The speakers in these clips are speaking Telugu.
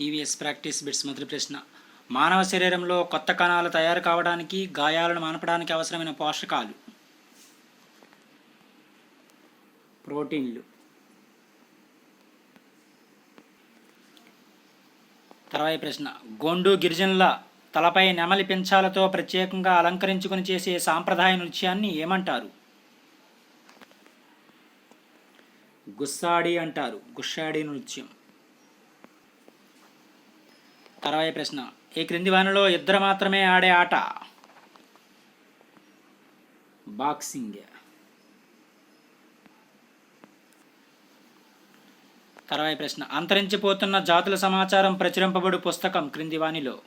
ఈవీఎస్ ప్రాక్టీస్ బిట్స్ మొదటి ప్రశ్న. మానవ శరీరంలో కొత్త కణాలు తయారు కావడానికి గాయాలను మానపడానికి అవసరమైన పోషకాలు? ప్రోటీన్లు. తర్వాత ప్రశ్న. గొండు గిరిజనుల తలపై నెమలి పెంచాలతో ప్రత్యేకంగా అలంకరించుకుని చేసే సాంప్రదాయ నృత్యాన్ని ఏమంటారు? గుస్సాడి అంటారు. గుస్సాడి నృత్యం. తర్వాత ప్రశ్న. ఈ క్రింది వానిలో ఇద్దరు మాత్రమే ఆడే ఆట? బాక్సింగ్. తర్వాత ప్రశ్న. అంతరించిపోతున్న జాతుల సమాచారం ప్రచురింపబడు పుస్తకం క్రింది వానిలో.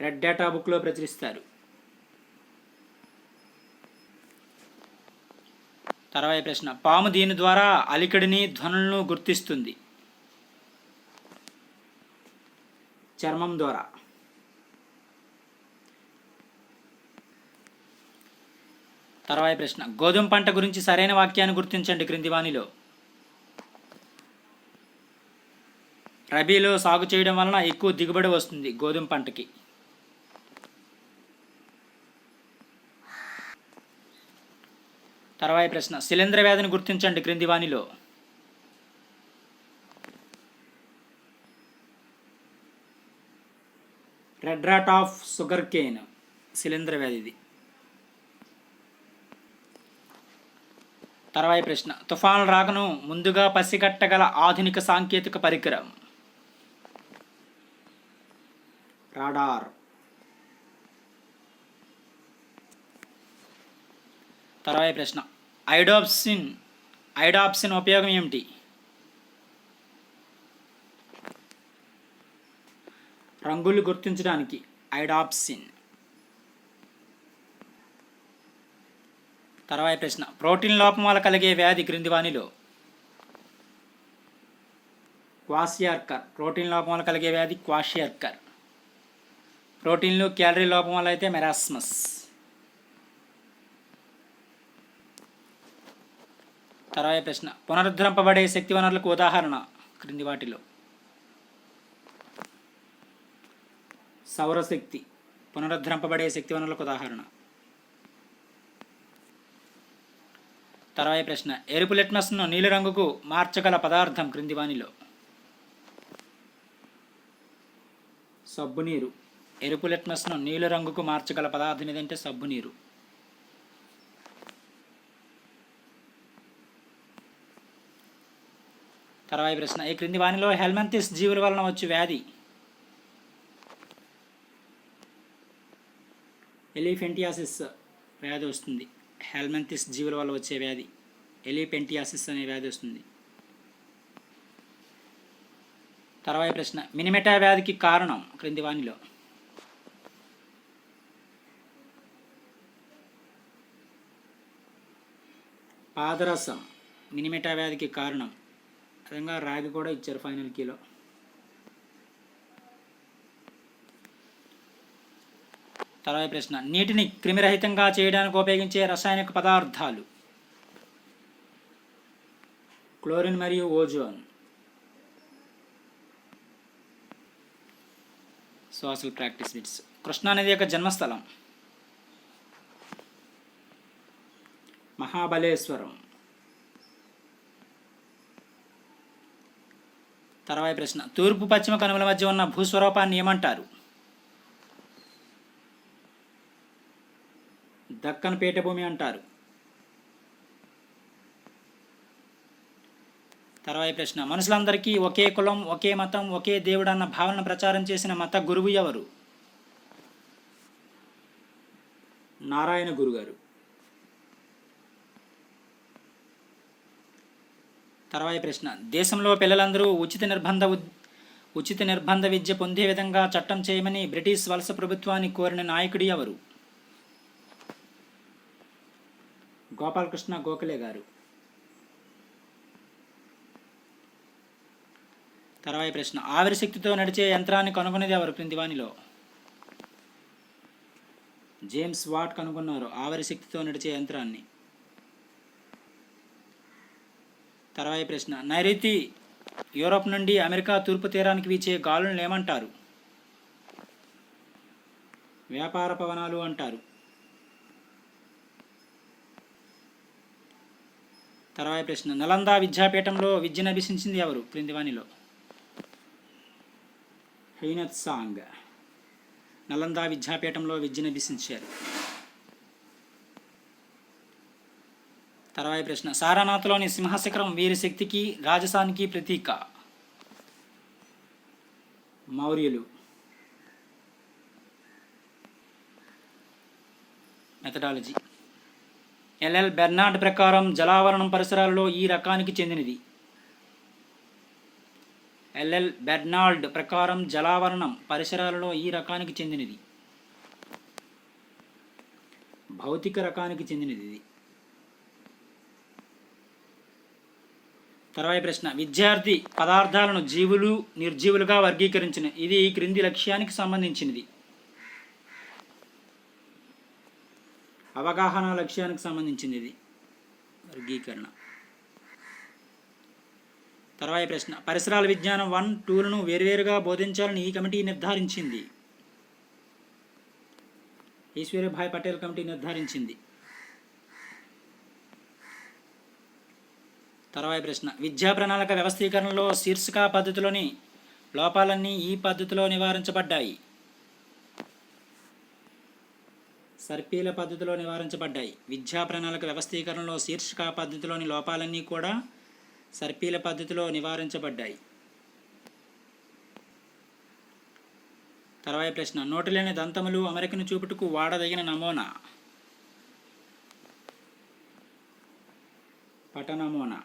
రెడ్ డేటా బుక్లో ప్రచురిస్తారు. తర్వాత ప్రశ్న. పాము దీని ద్వారా అలికడిని ధ్వనులను గుర్తిస్తుంది. చర్మం ద్వారా. తర్వాత ప్రశ్న. గోధుమ పంట గురించి సరైన వాక్యాన్ని గుర్తించండి క్రింది వాణిలో రబీలో సాగు చేయడం వలన ఎక్కువ దిగుబడి వస్తుంది గోధుమ పంటకి. తర్వాత ప్రశ్న. శిలీంద్ర వ్యాధిని గుర్తించండి క్రింది వాణిలో రెడ్ ఆఫ్ షుగర్ కేన్ శిలీంధ్ర వ్యాధిది. తర్వాయి ప్రశ్న. తుఫాను రాకను ముందుగా పసిగట్టగల ఆధునిక సాంకేతిక పరికరం. రాడార్. తర్వాయి ప్రశ్న. ఐడాప్సిన్. ఐడాప్సిన్ ఉపయోగం ఏమిటి? రంగులు గుర్తించడానికి ఐడాప్సిన్. తర్వాత ప్రశ్న. ప్రోటీన్ లోపం వల్ల కలిగే వ్యాధి క్రింది వానిలో క్వాషియార్కర్. ప్రోటీన్ లోపం వల్ల కలిగే వ్యాధి క్వాషియార్కర్. ప్రోటీన్లు క్యాలరీ లోపం వల్ల అయితే మెరాస్మస్. తర్వాత ప్రశ్న. పునరుద్ధరింపబడే శక్తి వనరులకు ఉదాహరణ క్రింది వాటిలో. సౌరశక్తి పునరుద్ధరింపబడే శక్తి వనరులకు ఉదాహరణ. తర్వాత ప్రశ్న ఎరుపు లిట్మస్ను నీలిరంగుకు మార్చగల పదార్థం క్రింది వానిలో. సబ్బు నీరు ఎరుపు లిట్మస్ను నీలిరంగుకు మార్చగల పదార్థం ఏదంటే సబ్బు నీరు తర్వాత ప్రశ్న ఈ క్రింది వానిలో హెల్మెంతిస్ జీవుల వలన వచ్చే వ్యాధి ఎలిఫెంటియాసిస్ వ్యాధి వస్తుంది. హెల్మెంతిస్ జీవుల వల్ల వచ్చే వ్యాధి ఎలిఫెంటియాసిస్ అనే వ్యాధి వస్తుంది. తర్వాత ప్రశ్న మినిమెటా వ్యాధికి కారణం క్రింది వానిలో. పాదరసం మినిమెటా వ్యాధికి కారణం. విధంగా రాగి కూడా ఇచ్చారు ఫైనల్ కీలో. తర్వాత ప్రశ్న. నీటిని క్రిమిరహితంగా చేయడానికి ఉపయోగించే రసాయనిక పదార్థాలు. క్లోరిన్ మరియు ఓజోన్. Social practice bits. కృష్ణానది యొక్క జన్మస్థలం. మహాబలేశ్వరం. తర్వాత ప్రశ్న. తూర్పు పశ్చిమ కనుమల మధ్య ఉన్న భూస్వరూపాన్ని ఏమంటారు? దక్కన్ పీఠభూమి అంటారు. తర్వాత ప్రశ్న. మనుషులందరికీ ఒకే కులం ఒకే మతం ఒకే దేవుడు అన్న భావన ప్రచారం చేసిన మత గురువు ఎవరు? నారాయణ గురుగారు. తర్వాత ప్రశ్న. దేశంలో పిల్లలందరూ ఉచిత నిర్బంధ ఉద్- ఉచిత నిర్బంధ విద్య పొందే విధంగా చట్టం చేయమని బ్రిటిష్ వలస ప్రభుత్వాన్ని కోరిన నాయకుడు ఎవరు? గోపాలకృష్ణ గోఖలే గారు. తర్వాత ప్రశ్న. ఆవిరి శక్తితో నడిచే యంత్రాన్ని కనుగొనేది ఎవరు? క్రింది వానిలో. జేమ్స్ వాట్ కనుగొన్నారు. ఆవిరి శక్తితో నడిచే యంత్రాన్ని. తర్వాత ప్రశ్న. నైరుతి యూరోప్ నుండి అమెరికా తూర్పు తీరానికి వీచే గాలులను ఏమంటారు? వ్యాపార పవనాలు అంటారు. తర్వాత ప్రశ్న. నలంద విద్యాపీఠంలో విద్యను అభ్యసించింది ఎవరు? క్రిందివాణిలో. హైనత్ సాంగ్. నలంద విద్యాపీఠంలో విద్యను అభ్యసించారు తర్వాత ప్రశ్న. సారానాథ్లోని సింహశిఖరం వీరి శక్తికి రాజసానికి ప్రతీక. మౌర్యులు. మెథడాలజీ. ఎల్ఎల్ బెర్నార్డ్ ప్రకారం జలావరణం పరిసరాలలో ఈ రకానికి చెందినది. ఎల్ఎల్ బెర్నాల్డ్ ప్రకారం జలావరణం పరిసరాలలో ఈ రకానికి చెందినది. భౌతిక రకానికి చెందినది ఇది. తర్వాయి ప్రశ్న. విద్యార్థి పదార్థాలను జీవులు నిర్జీవులుగా వర్గీకరించిన ఇది ఈ క్రింది లక్ష్యానికి సంబంధించినది. అవగాహన లక్ష్యానికి సంబంధించింది ఇది వర్గీకరణ. తర్వాత ప్రశ్న. పరిసరాల విజ్ఞానం వన్ టూలను వేరువేరుగా బోధించాలని ఈ కమిటీ నిర్ధారించింది. ఈశ్వర్యభాయ్ పటేల్ కమిటీ నిర్ధారించింది. తర్వాత ప్రశ్న. విద్యా ప్రణాళిక వ్యవస్థీకరణలో శీర్షిక పద్ధతిలోని లోపాలన్నీ ఈ పద్ధతిలో నివారించబడ్డాయి. సర్పీల పద్ధతిలో నివారించబడ్డాయి. విద్యా ప్రణాళిక వ్యవస్థీకరణలో శీర్షిక పద్ధతిలోని లోపాలన్నీ కూడా సర్పీల పద్ధతిలో నివారించబడ్డాయి. తర్వాయి ప్రశ్న నోటిలేని దంతములు అమెరికను చూపుటకు వాడదగిన నమూనా? పట నమూనా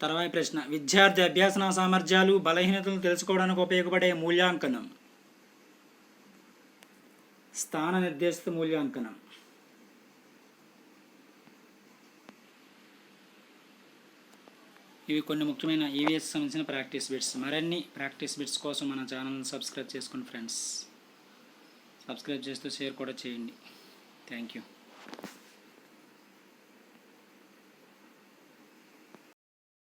తర్వాయి ప్రశ్న విద్యార్థి అభ్యాసన సామర్థ్యాలు బలహీనతలను తెలుసుకోవడానికి ఉపయోగపడే మూల్యాంకనం? స్థాన నిర్దేశిత మూల్యాంకనం. ఇవి కొన్ని ముఖ్యమైన ఈవీఎస్ సంబంధించిన ప్రాక్టీస్ బిట్స్. మరిన్ని ప్రాక్టీస్ బిట్స్ కోసం మన ఛానల్ని సబ్స్క్రైబ్ చేసుకోండి ఫ్రెండ్స్. సబ్స్క్రైబ్ చేస్తూ షేర్ కూడా చేయండి. Thank you.